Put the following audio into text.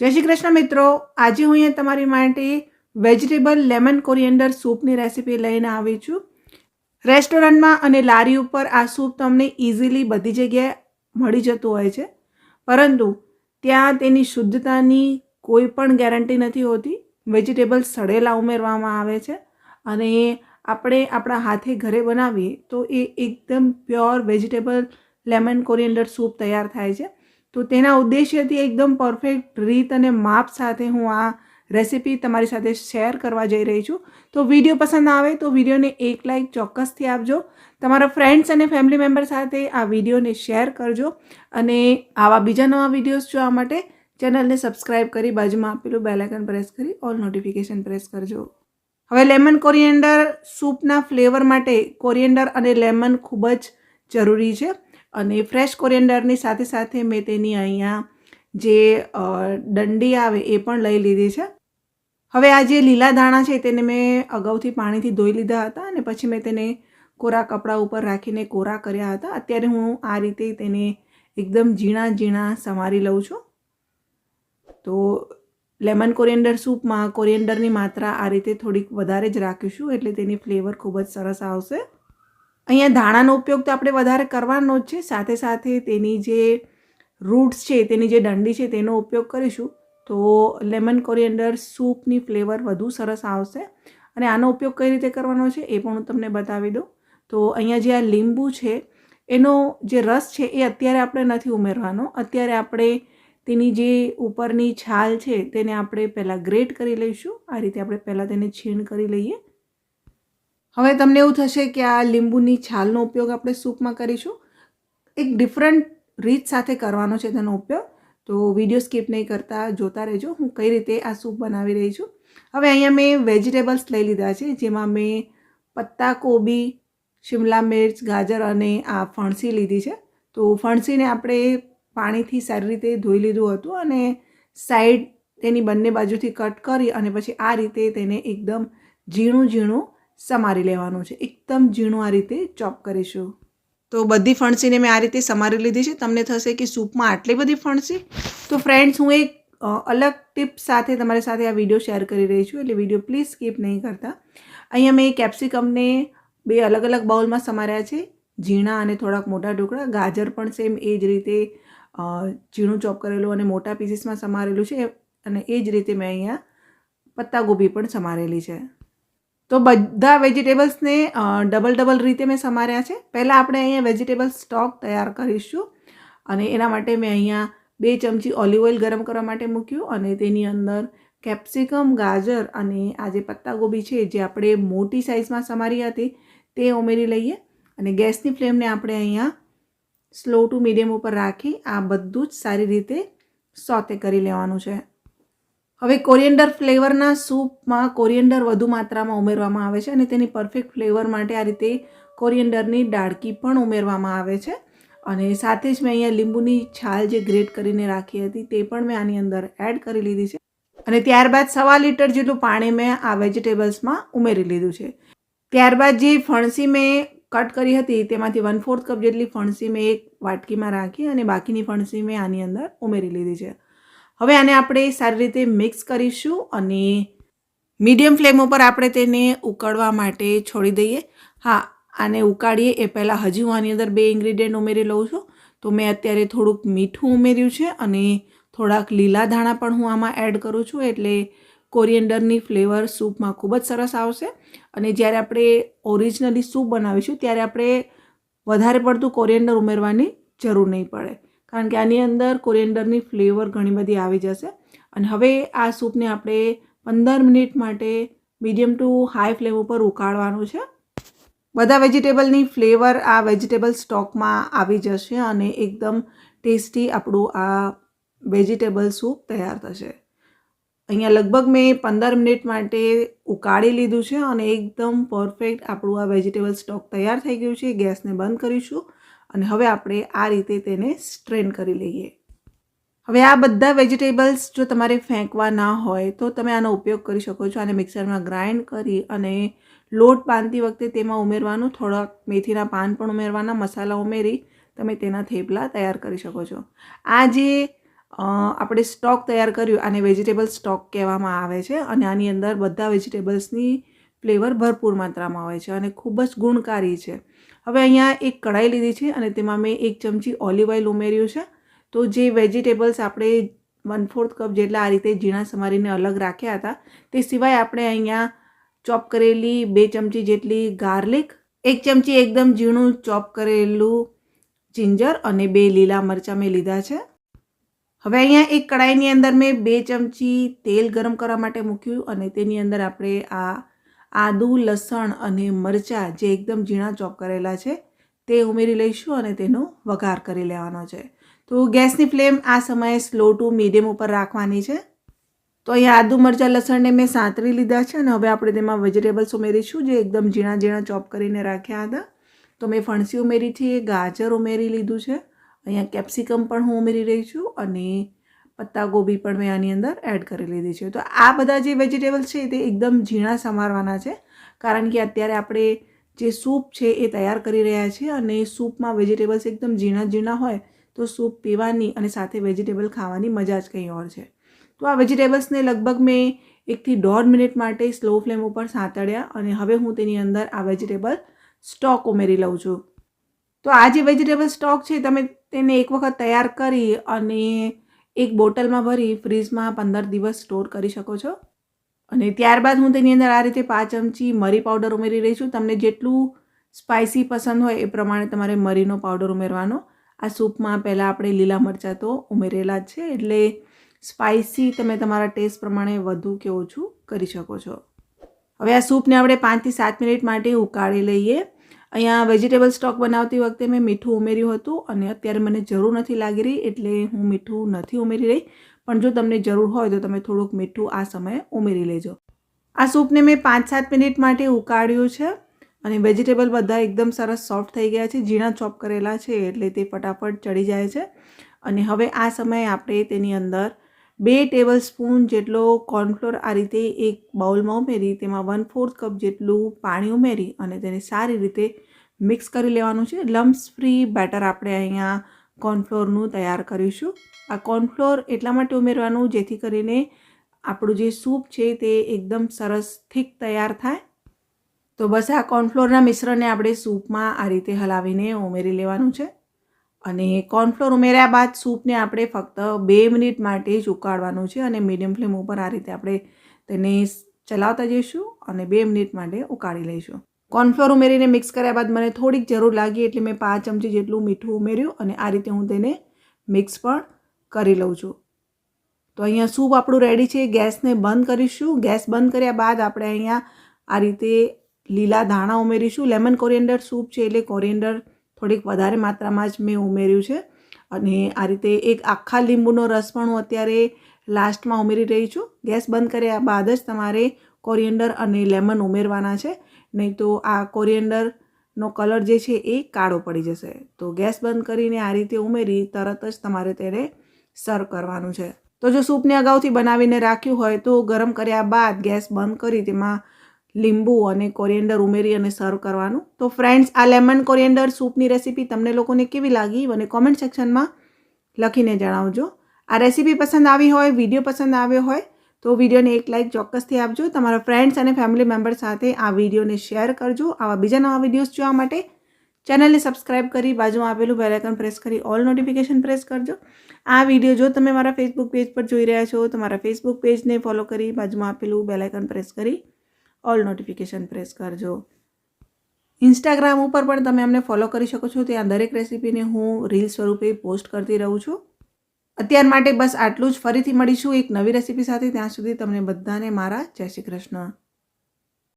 જય શ્રી કૃષ્ણ મિત્રો. આજે હું અહીંયા તમારી માટે વેજીટેબલ લેમન કોરિએન્ડર સૂપની રેસીપી લઈને આવી છું. રેસ્ટોરન્ટમાં અને લારી ઉપર આ સૂપ તમને ઇઝીલી બધી જગ્યાએ મળી જતું હોય છે. પરંતુ ત્યાં તેની શુદ્ધતાની કોઈ પણ ગેરંટી નથી હોતી. વેજીટેબલ્સ સડેલા ઉમેરવામાં આવે છે અને આપણે આપણા હાથે ઘરે બનાવીએ તો એ એકદમ pure vegetable lemon coriander soup તૈયાર થાય છે. તો તેના ઉદ્દેશ્યથી એકદમ પરફેક્ટ રીત અને માપ સાથે હું આ રેસીપી તમારી સાથે શેર કરવા જઈ રહી છું. તો વીડિયો પસંદ આવે તો વિડીયોને એક લાઇક ચોક્કસથી આપજો. તમારા ફ્રેન્ડ્સ અને ફેમિલી મેમ્બર સાથે આ વિડીયોને શેર કરજો અને આવા બીજા નવા વિડીયોઝ જોવા માટે ચેનલને સબસ્ક્રાઇબ કરી બાજુમાં આપેલું બેલાઇકન પ્રેસ કરી ઓલ નોટિફિકેશન પ્રેસ કરજો. હવે લેમન કોરિએન્ડર સૂપના ફ્લેવર માટે કોરિએન્ડર અને લેમન ખૂબ જ જરૂરી છે. અને ફ્રેશ કોરિએન્ડરની સાથે સાથે મેં તેની અહીંયા જે દંડી આવે એ પણ લઈ લીધી છે. હવે આ જે લીલા દાણા છે તેને મેં અગાઉથી પાણીથી ધોઈ લીધા હતા અને પછી મેં તેને કોરા કપડાં ઉપર રાખીને કોરા કર્યા હતા. અત્યારે હું આ રીતે તેને એકદમ ઝીણા ઝીણા સમારી લઉં છું. તો લેમન કોરિએન્ડર સૂપમાં કોરિએન્ડરની માત્રા આ રીતે થોડીક વધારે જ રાખીશું એટલે તેની ફ્લેવર ખૂબ જ સરસ આવશે. અહીંયા ધાણાનો ઉપયોગ તો આપણે વધારે કરવાનો જ છે. સાથે સાથે તેની જે રૂટ્સ છે, તેની જે દંડી છે, તેનો ઉપયોગ કરીશું. તો લેમન કોરિએન્ડર સૂપની ફ્લેવર વધુ સરસ આવશે. અને આનો ઉપયોગ કઈ રીતે કરવાનો છે એ પણ હું તમને બતાવી દઉં. તો અહીંયા જે આ લીંબુ છે, એનો જે રસ છે એ અત્યારે આપણે નથી ઉમેરવાનો. અત્યારે આપણે તેની જે ઉપરની છાલ છે, તેને આપણે પહેલાં ગ્રેટ કરી લઈશું. આ રીતે આપણે પહેલાં તેને છીણ કરી લઈએ. હવે તમને એવું થશે કે આ લીંબુની છાલનો ઉપયોગ આપણે સૂપમાં કરીશું. એક ડિફરન્ટ રીત સાથે કરવાનો છે તેનો ઉપયોગ. તો વીડિયો સ્કીપ નહીં કરતા, જોતા રહેજો. હું કઈ રીતે આ સૂપ બનાવી રહી છું. હવે અહીંયા મેં વેજીટેબલ્સ લઈ લીધા છે, જેમાં મેં પત્તા કોબી, શિમલા મિર્ચ, ગાજર અને આ ફણસી લીધી છે. તો ફણસીને આપણે પાણીથી સારી રીતે ધોઈ લીધું હતું અને સાઈડ તેની બંને બાજુથી કટ કરી અને પછી આ રીતે તેને એકદમ ઝીણું ઝીણું સમારી લેવાનું છે. એકદમ ઝીણું આ રીતે ચોપ કરીશું. તો બધી ફણસીને મેં આ રીતે સમારી લીધી છે. તમને થશે કે સૂપમાં આટલી બધી ફણસી? તો ફ્રેન્ડ્સ હું એક અલગ ટિપ સાથે તમારી સાથે આ વીડિયો શેર કરી રહી છું. એટલે વીડિયો પ્લીઝ સ્કીપ નહીં કરતા. અહીંયા મેં કેપ્સિકમને બે અલગ અલગ બાઉલમાં સમાર્યા છે. ઝીણા અને થોડાક મોટા ટુકડા. ગાજર પણ સેમ એ જ રીતે ઝીણું ચોપ કરેલું અને મોટા પીસીસમાં સમારેલું છે. અને એ જ રીતે મેં અહીંયા પત્તાગોબી પણ સમારેલી છે. તો બધા વેજીટેબલ્સને ડબલ ડબલ રીતે મેં સમાર્યા છે. પહેલાં આપણે અહીંયા વેજીટેબલ સ્ટોક તૈયાર કરીશું અને એના માટે મેં અહીંયા બે ચમચી ઓલિવ ઓઇલ ગરમ કરવા માટે મૂક્યું અને તેની અંદર કેપ્સિકમ ગાજર અને આ જે પત્તાગોબી છે, જે આપણે મોટી સાઇઝમાં સમારી હતી, તે ઉમેરી લઈએ અને ગેસની ફ્લેમને આપણે અહીંયા સ્લો ટુ મીડિયમ ઉપર રાખી આ બધું જ સારી રીતે સોતે કરી લેવાનું છે. હવે કોરિએન્ડર ફ્લેવરના સૂપમાં કોરિએન્ડર વધુ માત્રામાં ઉમેરવામાં આવે છે અને તેની પરફેક્ટ ફ્લેવર માટે આ રીતે કોરિએન્ડરની ડાળકી પણ ઉમેરવામાં આવે છે. અને સાથે જ મેં અહીંયા લીંબુની છાલ જે ગ્રેટ કરીને રાખી હતી તે પણ મેં આની અંદર એડ કરી લીધી છે. અને ત્યારબાદ સવા લીટર જેટલું પાણી મેં આ વેજીટેબલ્સમાં ઉમેરી લીધું છે. ત્યારબાદ જે ફણસી મેં કટ કરી હતી તેમાંથી વન ફોર્થ કપ જેટલી ફણસી મેં એક વાટકીમાં રાખી અને બાકીની ફણસી મેં આની અંદર ઉમેરી લીધી છે. હવે આને આપણે સારી રીતે મિક્સ કરીશું અને મીડિયમ ફ્લેમ ઉપર આપણે તેને ઉકળવા માટે છોડી દઈએ. હા, આને ઉકાળીએ. એ પહેલાં હજી હું આની અંદર બે ઇન્ગ્રીડિયન્ટ ઉમેરી લઉં છું. તો મેં અત્યારે થોડુંક મીઠું ઉમેર્યું છે અને થોડાક લીલા ધાણા પણ હું આમાં એડ કરું છું. એટલે કોરિએન્ડરની ફ્લેવર સૂપમાં ખૂબ જ સરસ આવશે. અને જ્યારે આપણે ઓરિજિનલી સૂપ બનાવીશું, ત્યારે આપણે વધારે પડતું કોરિએન્ડર ઉમેરવાની જરૂર નહીં પડે. કારણ કે આની અંદર કોરિએન્ડરની ફ્લેવર ઘણી બધી આવી જશે. અને હવે આ સૂપને આપણે પંદર મિનિટ માટે મીડિયમ ટુ હાઈ ફ્લેમ ઉપર ઉકાળવાનું છે. બધા વેજીટેબલની ફ્લેવર આ વેજીટેબલ સ્ટોકમાં આવી જશે અને એકદમ ટેસ્ટી આપણું આ વેજીટેબલ સૂપ તૈયાર થશે. અહીંયા લગભગ મેં પંદર મિનિટ માટે ઉકાળી લીધું છે અને એકદમ પરફેક્ટ આપણું આ વેજીટેબલ સ્ટોક તૈયાર થઈ ગયું છે. ગેસને બંધ કરીશું. અને હવે આપણે આ રીતે તેને સ્ટ્રેન કરી લઈએ. હવે આ બધા વેજીટેબલ્સ જો તમારે ફેંકવા ના હોય તો તમે આનો ઉપયોગ કરી શકો છો. આને મિક્સરમાં ગ્રાઇન્ડ કરી અને લોટ બાંધતી વખતે તેમાં ઉમેરવાનું, થોડાક મેથીના પાન પણ ઉમેરવાના, મસાલા ઉમેરી તમે તેના થેપલા તૈયાર કરી શકો છો. આ જે આપણે સ્ટોક તૈયાર કર્યું, આને વેજીટેબલ સ્ટોક કહેવામાં આવે છે અને આની અંદર બધા વેજીટેબલ્સની ફ્લેવર ભરપૂર માત્રામાં હોય છે અને ખૂબ જ ગુણકારી છે. હવે અહીંયા એક કઢાઈ લીધી છે અને તેમાં મેં એક ચમચી ઓલિવ ઓઇલ ઉમેર્યું છે. તો જે વેજીટેબલ્સ આપણે વન ફોર્થ કપ જેટલા આ રીતે ઝીણા સમારીને અલગ રાખ્યા હતા, તે સિવાય આપણે અહીંયા ચોપ કરેલી બે ચમચી જેટલી ગાર્લિક, એક ચમચી એકદમ ઝીણું ચોપ કરેલું જિંજર અને બે લીલા મરચાં મેં લીધા છે. હવે અહીંયા એક કડાઈની અંદર મેં બે ચમચી તેલ ગરમ કરવા માટે મૂક્યું અને તેની અંદર આપણે આ આદુ, લસણ અને મરચાં જે એકદમ ઝીણા ચોપ કરેલા છે, તે ઉમેરી લઈશું અને તેનો વઘાર કરી લેવાનો છે. તો ગેસની ફ્લેમ આ સમયે સ્લો ટુ મીડિયમ ઉપર રાખવાની છે. તો અહીંયા આદુ, મરચાં, લસણને મેં સાંતરી લીધા છે અને હવે આપણે તેમાં વેજીટેબલ્સ ઉમેરીશું જે એકદમ ઝીણા ઝીણા ચોપ કરીને રાખ્યા હતા. તો મેં ફણસી ઉમેરી છે, ગાજર ઉમેરી લીધું છે. અહીંયા કેપ્સિકમ પણ હું ઉમેરી રહી છું અને પત્તા ગોબી પણ મેં આની અંદર એડ કરી લીધી છે. તો આ બધા જે વેજીટેબલ્સ છે તે એકદમ ઝીણા સમારવાના છે. કારણ કે અત્યારે આપણે જે સૂપ છે એ તૈયાર કરી રહ્યા છીએ અને સૂપમાં વેજીટેબલ્સ એકદમ ઝીણા ઝીણા હોય તો સૂપ પીવાની અને સાથે વેજીટેબલ ખાવાની મજા જ કંઈ ઓર છે. તો આ વેજીટેબલ્સને લગભગ મેં એકથી દોઢ મિનિટ માટે સ્લો ફ્લેમ ઉપર સાંતળ્યા અને હવે હું તેની અંદર આ વેજીટેબલ સ્ટોક ઉમેરી લઉં છું. તો આ જે વેજીટેબલ સ્ટોક છે, તમે તેને એક વખત તૈયાર કરી અને એક બોટલમાં ભરી ફ્રીજમાં પંદર દિવસ સ્ટોર કરી શકો છો. અને ત્યારબાદ હું તેની અંદર આ રીતે પાંચ ચમચી મરી પાવડર ઉમેરી રહી છું. તમને જેટલું સ્પાઇસી પસંદ હોય એ પ્રમાણે તમારે મરીનો પાવડર ઉમેરવાનો. આ સૂપમાં પહેલાં આપણે લીલા મરચાં તો ઉમેરેલા જ છે. એટલે સ્પાઇસી તમે તમારા ટેસ્ટ પ્રમાણે વધુ કે ઓછું કરી શકો છો. હવે આ સૂપને આપણે પાંચથી સાત મિનિટ માટે ઉકાળી લઈએ. અહીંયા વેજીટેબલ સ્ટોક બનાવતી વખતે મેં મીઠું ઉમેર્યું હતું અને અત્યારે મને જરૂર નથી લાગી રહી એટલે હું મીઠું નથી ઉમેરી રહી. પણ જો તમને જરૂર હોય તો તમે થોડુંક મીઠું આ સમયે ઉમેરી લેજો. આ સૂપને મેં પાંચ સાત મિનિટ માટે ઉકાળ્યું છે અને વેજીટેબલ બધા એકદમ સરસ સોફ્ટ થઈ ગયા છે. ઝીણા ચોપ કરેલા છે એટલે તે ફટાફટ ચડી જાય છે. અને હવે આ સમયે આપણે તેની અંદર બે ટેબલ સ્પૂન જેટલો કોર્નફ્લોર આ રીતે એક બાઉલમાં ઉમેરી, તેમાં વન ફોર્થ કપ જેટલું પાણી ઉમેરી અને તેને સારી રીતે મિક્સ કરી લેવાનું છે. લમ્સ ફ્રી બેટર આપણે અહીંયા કોર્નફ્લોરનું તૈયાર કરીશું. આ કોર્નફ્લોર એટલા માટે ઉમેરવાનું જેથી કરીને આપણું જે સૂપ છે તે એકદમ સરસ થીક તૈયાર થાય. તો બસ આ કોર્નફ્લોરના મિશ્રણને આપણે સૂપમાં આ રીતે હલાવીને ઉમેરી લેવાનું છે. અને કોર્નફ્લોર ઉમેર્યા બાદ સૂપને આપણે ફક્ત બે મિનિટ માટે જ ઉકાળવાનું છે અને મીડિયમ ફ્લેમ ઉપર આ રીતે આપણે તેને ચલાવતા જઈશું અને બે મિનિટ માટે ઉકાળી લઈશું. કોર્નફ્લોર ઉમેરીને મિક્સ કર્યા બાદ મને થોડીક જરૂર લાગી એટલે મેં પાંચ ચમચી જેટલું મીઠું ઉમેર્યું અને આ રીતે હું તેને મિક્સ પણ કરી લઉં છું. તો અહીંયા સૂપ આપણું રેડી છે, ગેસને બંધ કરીશું. ગેસ બંધ કર્યા બાદ આપણે અહીંયા આ રીતે લીલા ધાણા ઉમેરીશું. લેમન કોરિએન્ડર સૂપ છે એટલે કોરિએન્ડર થોડીક વધારે માત્રામાં જ મેં ઉમેર્યું છે. અને આ રીતે એક આખા લીંબુનો રસ પણ હું અત્યારે લાસ્ટમાં ઉમેરી રહી છું. ગેસ બંધ કર્યા બાદ જ તમારે કોરિએન્ડર અને લેમન ઉમેરવાના છે. નહીં તો આ કોરિએન્ડરનો કલર જે છે એ કાળો પડી જશે. તો ગેસ બંધ કરીને આ રીતે ઉમેરી તરત જ તમારે તેને સર્વ કરવાનું છે. તો જો સૂપને અગાઉથી બનાવીને રાખ્યું હોય તો ગરમ કર્યા બાદ ગેસ બંધ કરી તેમાં લીંબુ અને કોરિએન્ડર ઉમેરી અને સર્વ કરવાનું. તો ફ્રેન્ડ્સ આ લેમન કોરિએન્ડર સૂપની રેસીપી તમને લોકોને કેવી લાગી? મને કોમેન્ટ સેક્શનમાં લખીને જણાવજો. આ રેસીપી પસંદ આવી હોય વીડિયો પસંદ આવ્યો હોય, તો વિડીયોને એક લાઇક ચોક્કસથી આપજો. તમારા ફ્રેન્ડ્સ અને ફેમિલી મેમ્બર સાથે આ વિડીયોને શેર કરજો. આવા બીજા નવા વિડીયોઝ જોવા માટે ચેનલને સબસ્ક્રાઇબ કરી બાજુમાં આપેલું બેલાઇકન પ્રેસ કરી ઓલ નોટિફિકેશન પ્રેસ કરજો. આ વીડિયો જો તમે મારા ફેસબુક પેજ પર જોઈ રહ્યા છો તો મારા ફેસબુક પેજને ફોલો કરી બાજુમાં આપેલું બેલાઇકન પ્રેસ કરી ઓલ નોટિફિકેશન પ્રેસ કરજો. ઇન્સ્ટાગ્રામ ઉપર પણ તમે અમને ફોલો કરી શકો છો. ત્યાં દરેક રેસીપીને હું રીલ સ્વરૂપે પોસ્ટ કરતી રહું છું. અત્યાર માટે બસ આટલું જ. ફરીથી મળીશું એક નવી રેસીપી સાથે. ત્યાં સુધી તમને બધાને મારા જય શ્રી કૃષ્ણ.